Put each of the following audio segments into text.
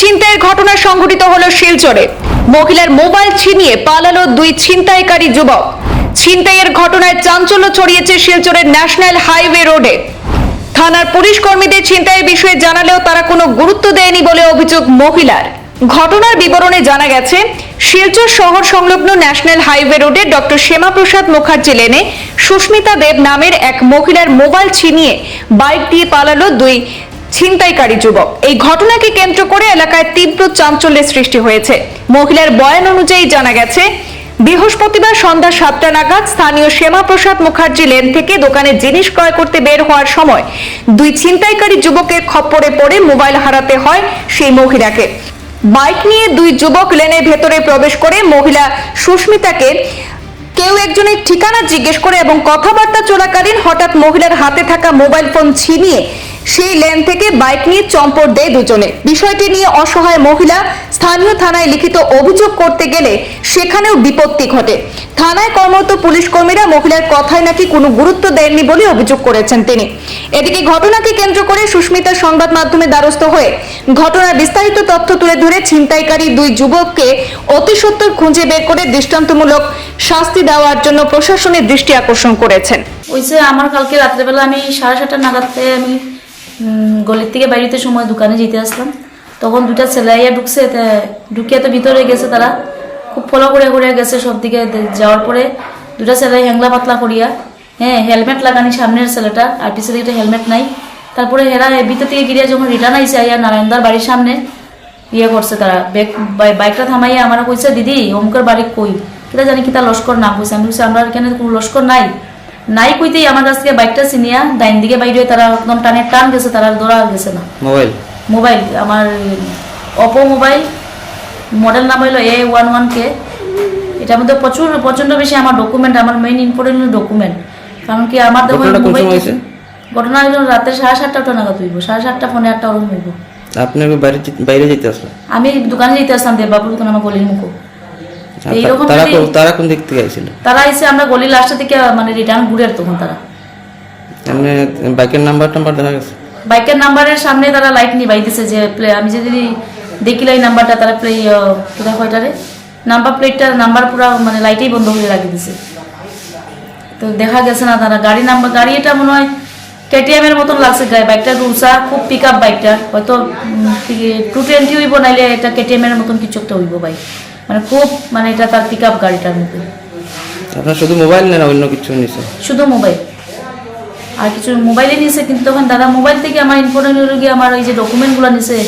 ছিনতাইয়ের ঘটনা সংঘটিত হলো শিলচরে। মহিলার মোবাইল ছিনিয়ে পালালো দুই ছিনতাইকারী যুবক। ছিনতাইয়ের ঘটনায় চাঞ্চল্য ছড়িয়েছে শিলচরের ন্যাশনাল হাইওয়ে রোডে। থানার পুলিশ কর্মীদের ছিনতাইয়ের বিষয়ে জানালেও তারা কোনো গুরুত্ব দেয়নি বলে অভিযোগ মহিলার। ঘটনার বিবরণে জানা গেছে, শিলচর শহর সংলগ্ন ন্যাশনাল হাইওয়ে রোডে ডক্টর শ্যামাপ্রসাদ মুখার্জি লেনে সুস্মিতা দেব নামের এক মহিলার মোবাইল ছিনিয়ে বাইক দিয়ে পালালো দুই ছিনতাইকারী যুবক। এই ঘটনাকে কেন্দ্র করে এলাকায় তীব্র চাঞ্চল্যের সৃষ্টি হয়েছে। মহিলার বয়ান অনুযায়ী জানা গেছে, বৃহস্পতিবার সন্ধ্যা সাতটা নাগাদ স্থানীয় শ্যামাপ্রসাদ মুখার্জি লেন থেকে দোকানে জিনিস ক্রয় করতে বের হওয়ার সময় দুই ছিনতাইকারী যুবকের খপ্পরে পড়ে মোবাইল হারাতে হয় সেই মহিলাকে। বাইক নিয়ে দুই যুবক লেনের ভেতরে প্রবেশ করে মহিলা সুস্মিতাকে কেউ একজনের ঠিকানা জিজ্ঞেস করে এবং কথাবার্তা চলাকালীন হঠাৎ মহিলার হাতে থাকা মোবাইল ফোন ছিনিয়ে সেই লেন থেকে বাইক নিয়ে চম্পট দেয় দুজনে। বিষয়টি নিয়ে অসহায় মহিলা স্থানীয় থানায় লিখিত অভিযোগ করতে গেলে সেখানেও বিপত্তি ঘটে। থানায় কর্মরত পুলিশ কর্মীরা মহিলার কথায় নাকি কোনো গুরুত্ব দেননি বলে অভিযোগ করেছেন তিনি। এদিকে ঘটনাকে কেন্দ্র করে সুস্মিতা সংবাদ মাধ্যমে দ্বারস্থ হয়ে ঘটনার বিস্তারিত তথ্য তুলে ধরে ছিনতাইকারী দুই যুবককে অতি সত্বর খুঁজে বের করে দৃষ্টান্তমূলক শাস্তি দেওয়ার জন্য প্রশাসনের দৃষ্টি আকর্ষণ করেছেন। ওই যে আমার কালকে রাত্রেবেলা আমি সাড়ে সাতটা নাগাদতে আমি গলির থেকে বাইরেতে সময় দোকানে যেতে আসলাম। তখন দুটা ছেলাইয়া ঢুকছে ঢুকিয়ে তো ভিতরে গেছে তারা। খুব ফলো করে করে গেছে সব দিকে। যাওয়ার পরে দুটা ছেলাই হ্যাংলা পাতলা করিয়া হ্যাঁ হেলমেট লাগানি সামনের ছেলেটা আর পিছের দিকে হেলমেট নাই। তারপরে হেরা ভিতর থেকে গিয়ে যখন রিটার্ন আইসে আইয়া নারায়ণদার বাড়ির সামনে ইয়ে করছে তারা। বাইকটা থামাইয়া আমার কইছে, দিদি, অমুকের বাড়ি কই? কিতা জানি কিতা লস্কর না কইছে? আমি বলছি, আমরা এখানে কোনো লস্কর নাই। নাই কইতেই আমার কাছ থেকে বাইকটা চিনিয়া ডাইন দিকে বাইরে তারা একদম টানে টান গেছে তারা দৌড়া গেছে না। মোবাইল? মোবাইল আমার অপো মোবাইল মডেল নাম হলো এ ওয়ান ওয়ান কে এটার মধ্যে প্রচুর প্রচণ্ড বেশি আমার ডকুমেন্ট আমার মেইন ইম্পর্টেন্ট ডকুমেন্ট কারণ কি আমার দেখো ঘটনা হলো রাতে সাড়ে সাতটা আটটা নাগাদ হইব সাড়ে সাতটা ফোনে একটা ওরকম হইব। আপনি বাইরে বাইরে যেতে আসলেন? আমি দোকানে যেতে আসতাম দেববাবুর দোকান আমার গলির মুখো তারা কোন- তারা কোন দিক থেকে আইছিল? তারা এসে আমরা গলির লাস্টের দিকে মানে রিটার্ন ঘুরে তখন তারা। বাইকের নাম্বার টাম্বার দেখা গেছে? বাইকের নাম্বারের সামনে তারা লাইট যে প্লে আমি যদি নাম্বারটা তারা প্লে কোথায় কয়টারে? নাম্বার প্লেটটার নাম্বার পুরো মানে লাইটেই বন্ধ করে রাখিয়ে দিছে। তো দেখা গেছে না তারা। গাড়ি নাম্বার গাড়ি এটা মনে হয় কেটিএম এর মতন লাগছে গাড়ি বাইকটা রুলসা খুব পিক আপ বাইকটা। হয়তো টু টোয়েন্টি হইব নাইলে এটা কেটিএম এর মতন কিছু একটা হইব বাইক। মানে খুব মানে এটা তার পিক আপ গাড়িটার মধ্যে। আপনার শুধু মোবাইল নেন অন্য কিছু নিছে? শুধু মোবাইল আর কিছু মোবাইলে নিয়েছে কিন্তু তখন দাদা মোবাইল থেকে আমার হলো গিয়ে আমার ওই যে ডকুমেন্টগুলো নিছে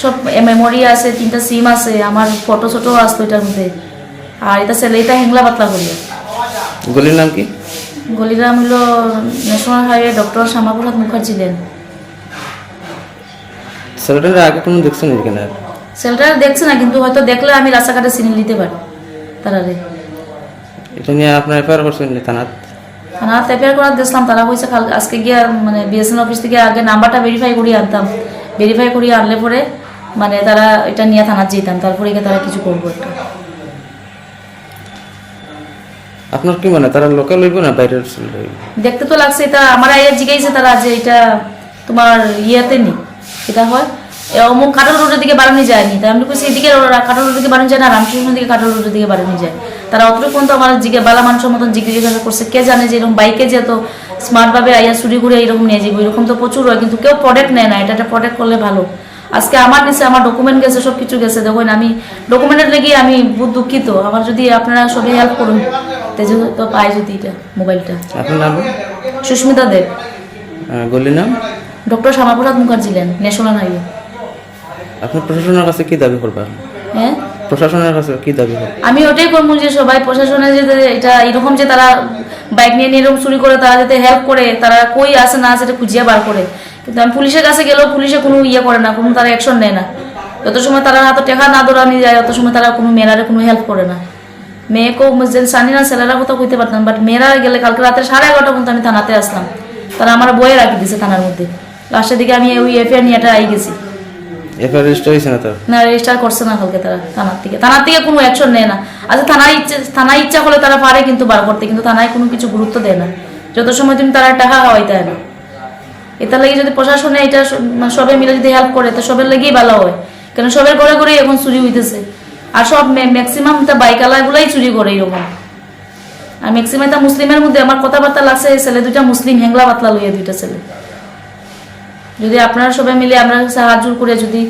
সব মেমোরি আছে তিনটা সিম আছে আমার ফটো ছোটো আসতো এটার মধ্যে। আর এটা ছেলে এটা হেংলা পাতলা করিয়া। গলির নাম কি? গলিরাম হলো national highway doctor Shyamaprasad Mukherjee lane ছেলেটার আগে কোনো দেখছেন এখানে আর? দেখছে না কিন্তু হয়তো দেখলে আমি রাস্তাঘাটে চিনি নিতে পারি। তারারে এটা নিয়ে আপনার এফআইআর করছেন নি থানাত? থানা তেপের করার দেখলাম তারা কইছে কাল আজকে গিয়ে মানে বিএসএন অফিস থেকে আগে নাম্বারটা ভেরিফাই করিয়ে আনতাম। ভেরিফাই করিয়ে আনলে পরে মানে তারা এটা নিয়ে থানার যেতাম তারপরে গিয়ে তারা কিছু করব একটা। আপনার কি মনে তারা লোকাল হইব না বাইরের দেখতে তো লাগছে এটা আমার আইয়া জিজ্ঞাসা তারা যে এটা তোমার ইয়েতে নেই এটা হয়। অমুক কাটল রোডের দিকে বাড়ানো যায়নি। তাই আমি বলছি এদিকে কাটল রোডের দিকে বাড়ানো যায় না রামকৃষ্ণের দিকে কাটল রোডের দিকে বাড়ানো যায়। তারা অতটুকু পর্যন্ত আমার জিজ্ঞে বালা মানুষের মতন জিজ্ঞাসা করছে কে জানে যে এরকম বাইকে যে তো স্মার্টভাবে আইয়া চুরি করে এরকম নিয়ে যাব এরকম তো প্রচুর হয় কিন্তু কেউ প্রোডাক্ট নেয় না এটা একটা প্রোডাক্ট করলে ভালো। আজকে আমার নিচে আমার ডকুমেন্ট গেছে সব কিছু গেছে দেখুন আমি ডকুমেন্টের লেগে আমি বহুত দুঃখিত। আমার যদি আপনারা সবাই হেল্প করুন তো পাই যদি এটা মোবাইলটা আপনার নাম? সুস্মিতা দেব। গলির নাম? Doctor Shyamaprasad Mukherjee lane national highway আপনি প্রশাসনের কাছে কি দাবি করবেন হ্যাঁ? প্রশাসনের কাছে কি দাবি করবেন আমি ওটাই করব যে সবাই প্রশাসনে যে এটা এরকম যে তারা বাইক নিয়ে নিয়ে এরকম চুরি করে তারা যাতে হেল্প করে তারা কই আসে না এটা খুঁজিয়ে বার করে। কিন্তু আমি পুলিশের কাছে গেলেও পুলিশে কোনো ইয়ে করে না কোনো তারা অ্যাকশন নেয় না। যত সময় তারা হাতে টেকা না দৌড়ানি যায় তত সময় তারা কোনো মেয়েরারে কোনো হেল্প করে না। মেয়েকেও যে জানি না ছেলেরা কোথাও কইতে পারতাম বাট মেয়েরা গেলে কালকে রাতে সাড়ে এগারোটা পর্যন্ত আমি থানাতে আসলাম তারা আমার বয়ে রাখি দিছে থানার মধ্যে। লাস্টের দিকে আমি ওই এফআইআর নিয়ে এটা আই গেছি। এফআইআর রেজিস্টার হয়েছে না তার? না রেজিস্টার করছে না কালকে তারা, থানার থেকে। থানার থেকে কোনো অ্যাকশন নেয় না। আচ্ছা ইচ্ছে করলে তারা পারে কিন্তু বার করতে, কিন্তু থানায় কোনো কিছু গুরুত্ব দেয় না। যত সময় তুমি তারা টাকা হয় না। এটা লাগে যদি প্রশাসনে এটা মানে সবাই মিলে যদি হেল্প করে, তো সবের লেগেই ভালো হয়। কেন সবের ঘরে ঘরে এখন চুরি হইতেছে। আর সব ম্যাক্সিমাম তা বাইকালাগুলাই চুরি করে এরকম। আর ম্যাক্সিমাম তা মুসলিমের মধ্যে, আমার কথাবার্তা লাগছে ছেলে দুইটা মুসলিম, হেংলা পাতলা লইয়া দুইটা ছেলে। যদি আপনারা সবাই মিলে আমরা সাহায্য করে যদি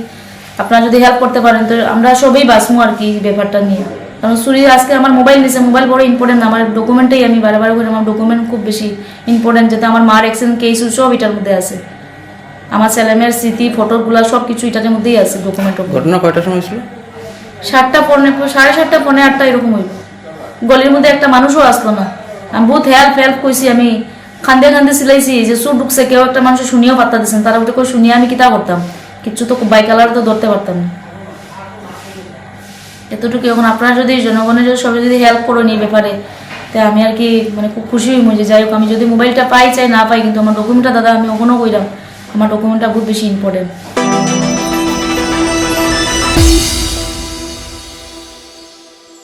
আপনারা যদি হেল্প করতে পারেন তো আমরা সবাই বাঁচবো আর কি ব্যাপারটা নিয়ে। কারণ চুরি আজকে আমার মোবাইল নিছে মোবাইল বড় ইম্পর্টেন্ট আমার ডকুমেন্টেই আমি বারে বারে করে আমার ডকুমেন্ট খুব বেশি ইম্পর্টেন্ট যেটা আমার মার অ্যাক্সিডেন্ট কেস সব এটার মধ্যে আছে। আমার ছেলেমেয়ের স্মৃতি ফটোগুলা সব কিছু এটার মধ্যেই আছে ডকুমেন্ট ঘটনা কয়টার সময় ছিল সাতটা পৌনে সাড়ে সাতটা পৌনে আটটা এরকম হইল। গলির মধ্যে একটা মানুষও আসলো না। আমি বহুত হেল্প হেল্প কইছি আমি খান্দে খান্দে সিলাইছি, যে সুর ঢুকছে, কেউ একটা মানুষ শুনিয়েও পাত্তা দিচ্ছেন তারা ওটা করে শুনিয়ে আমি কিতা করতাম? কিচ্ছু তো বাইকালার তো ধরতে পারতাম না। এতটুকু এখন আপনারা যদি, জনগণের যদি সবাই যদি হেল্প করো এই ব্যাপারে, তা আমি আর কি মানে খুব খুশি হই যে যাই হোক, আমি যদি মোবাইলটা পাই, চাই না পাই, কিন্তু আমার ডকুমেন্টটা দাদা, আমি ওখানেও কইলাম আমার ডকুমেন্টটা খুব বেশি ইম্পর্টেন্ট